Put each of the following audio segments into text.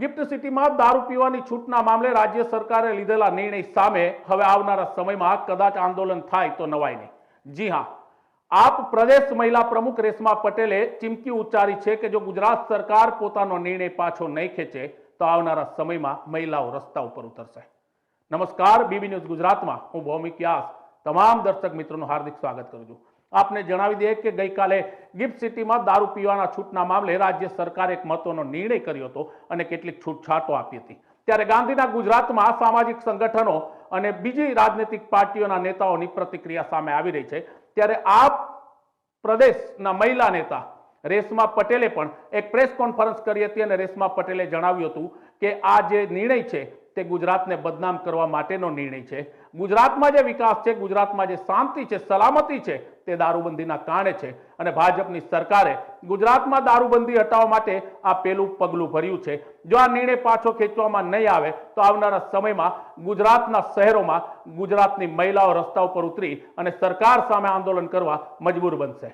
Gift સિટીમાં દારૂ પીવાની છૂટના મામલે રાજ્ય સરકારે લીધેલા નિર્ણય સામે હવે આવનારા સમયમાં કદાચ આંદોલન થાય તો નવાય નહીં. જી હા, આપ પ્રદેશ મહિલા પ્રમુખ રેશમા પટેલે ચીમકી ઉચ્ચારી છે કે જો ગુજરાત સરકાર પોતાનો નિર્ણય પાછો નહીં ખેંચે, તો આવનારા સમયમાં મહિલાઓ રસ્તા ઉપર ઉતરશે. નમસ્કાર, બીબી ન્યૂઝ ગુજરાતમાં. હું ભૌમિક વ્યાસ. તમામ દર્શક મિત્રોનું હાર્દિક સ્વાગત કરું છું. આપને જણાવી દઈએ કે ગઈકાલે ગિફ્ટ સિટીમાં દારૂ પીવાના છૂટના મામલે રાજ્ય સરકારે એક મહત્વનો નિર્ણય કર્યો હતો અને કેટલીક છૂટછાટો આપી હતી. ત્યારે ગાંધીના ગુજરાતમાં સામાજિક સંગઠનો અને બીજી રાજનૈતિક પાર્ટીઓના નેતાઓની પ્રતિક્રિયા સામે આવી રહી છે. ત્યારે આ પ્રદેશના મહિલા નેતા રેશમા પટેલે પણ એક પ્રેસ કોન્ફરન્સ કરી હતી અને રેશમા પટેલે જણાવ્યું હતું કે આ જે નિર્ણય છે તે ગુજરાતને બદનામ કરવા માટેનો નિર્ણય છે. ગુજરાતમાં જે વિકાસ છે, ગુજરાતમાં જે શાંતિ છે, સલામતી છે, તે દારૂબંધીના કારણે છે. અને ભાજપની સરકારે ગુજરાતમાં દારૂબંધી હટાવવા માટે આ પેલું પગલું ભર્યું છે. જો આ નિર્ણય પાછો ખેંચવામાં નહીં આવે, તો આવનારા સમયમાં ગુજરાતના શહેરોમાં ગુજરાતની મહિલાઓ રસ્તા ઉપર ઉતરી અને સરકાર સામે આંદોલન કરવા મજબૂર બનશે.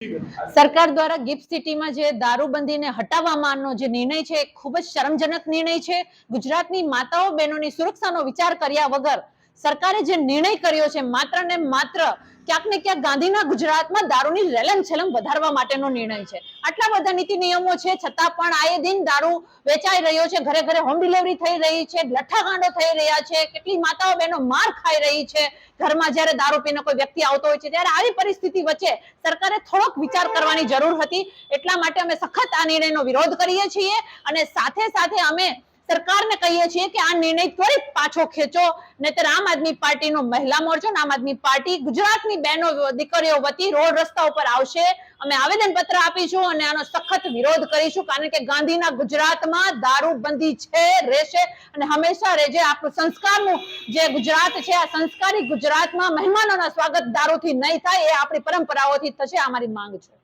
સરકાર દ્વારા ગિફ્ટ સિટીમાં જે દારૂબંધીને હટાવવાનો જે નિર્ણય છે ખૂબ જ શરમજનક નિર્ણય છે. ગુજરાતની માતાઓ બહેનોની સુરક્ષાનો વિચાર કર્યા વગર સરકારે જે નિર્ણય કર્યો છે, માત્ર ને માત્ર ક્યાંક ને ક્યાંક ગાંધીના ગુજરાતમાં દારૂની રેલમ છેલમ વધારવા માટેનો નિર્ણય છે. આટલા બધા નીતિ નિયમો છે, છતાં પણ આએ દિન દારૂ વેચાઈ રહ્યો છે, ઘરે ઘરે હોમ ડિલિવરી થઈ રહી છે લઠ્ઠાકાંડો થઈ રહ્યા છે, કેટલી માતાઓ બહેનો માર ખાઈ રહી છે ઘરમાં જ્યારે દારૂ પીને કોઈ વ્યક્તિ આવતો હોય છે, ત્યારે આવી પરિસ્થિતિ વચ્ચે સરકારે થોડોક વિચાર કરવાની જરૂર હતી. એટલા માટે અમે સખત આ નિર્ણયનો વિરોધ કરીએ છીએ અને સાથે સાથે અમે સરકારને કહીએ છીએ કે આ નિર્ણય ત્વરિત પાછો ખેંચો, નહીતર આમ આદમી પાર્ટીનો મહિલા મોરચો આમ આદમી પાર્ટી ગુજરાતની બહેનો, દીકરીઓ વતી રોડ રસ્તા ઉપર આવશે. અમે આવેદન પત્ર આપીશું અને આનો સખત વિરોધ કરીશું, કારણ કે ગાંધીના ગુજરાતમાં દારૂબંધી છે, રહેશે અને હંમેશા રહેજે. આપણું સંસ્કારનું જે ગુજરાત છે, આ સંસ્કારી ગુજરાતમાં મહેમાનોના સ્વાગત દારૂથી નહીં થાય, એ આપણી પરંપરાઓથી થશે અમારી માંગ છે.